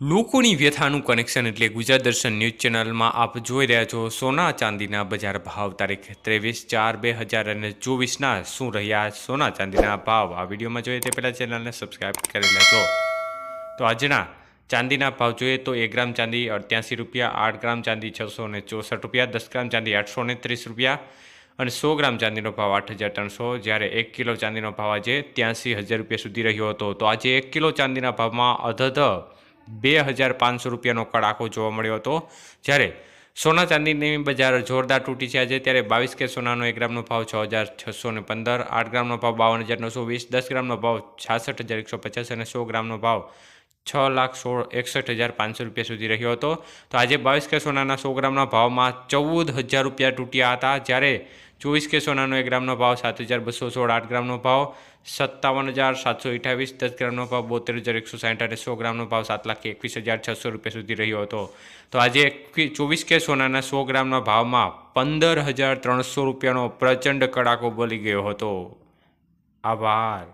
લોકોની વ્યથાનું કનેક્શન એટલે ગુજરાત દર્શન ન્યૂઝ ચેનલમાં આપ જોઈ રહ્યા છો સોના ચાંદીના બજાર ભાવ. તારીખ ત્રેવીસ ચાર બે હજાર અને ચોવીસના શું રહ્યા સોના ચાંદીના ભાવ? આ વિડીયોમાં જોઈએ તે પહેલાં ચેનલને સબસ્ક્રાઈબ કરી લેજો. તો આજના ચાંદીના ભાવ જોઈએ તો એક ગ્રામ ચાંદી અઠ્યાસી રૂપિયા, આઠ ગ્રામ ચાંદી છસો ને ચોસઠ રૂપિયા, દસ ગ્રામ ચાંદી આઠસો ને ત્રીસ રૂપિયા અને સો ગ્રામ ચાંદીનો ભાવ આઠ હજાર ત્રણસો. જ્યારે એક કિલો ચાંદીનો ભાવ આજે ત્યાંસી હજાર રૂપિયા સુધી રહ્યો હતો. તો આજે એક કિલો ચાંદીના ભાવમાં અધધ બે હજાર પાંચસો રૂપિયાનો કડાકો જોવા મળ્યો હતો. જ્યારે સોના ચાંદીની બજાર જોરદાર તૂટી છે. આજે ત્યારે બાવીસ કે સોનાનો એક ગ્રામનો ભાવ છ હજાર છસો ને પંદર, આઠ ગ્રામનો ભાવ બાવન હજાર નવસો વીસ, દસ ગ્રામનો ભાવ છાસઠ હજાર એકસો પચાસ અને સો ગ્રામનો ભાવ છ લાખ સોળ, એકસઠ હજાર પાંચસો રૂપિયા સુધી રહ્યો હતો. તો આજે બાવીસ કે સોનાના સો ગ્રામના ભાવમાં ચૌદ હજાર રૂપિયા તૂટ્યા હતા. જ્યારે ચોવીસ કે સોનાનો એક ગ્રામનો ભાવ સાત હજાર બસો સોળ, આઠ ગ્રામનો ભાવ સત્તાવન હજાર સાતસો અઠ્યાવીસ દસ ગ્રામનો ભાવ બોતેર હજાર એકસો સાઠ અને સો ગ્રામનો ભાવ સાત લાખ એકવીસ હજાર છસો રૂપિયા સુધી રહ્યો હતો. તો આજે ચોવીસ કે સોનાના સો ગ્રામના ભાવમાં પંદર હજાર ત્રણસો રૂપિયાનો પ્રચંડ કડાકો બોલી ગયો હતો. આભાર.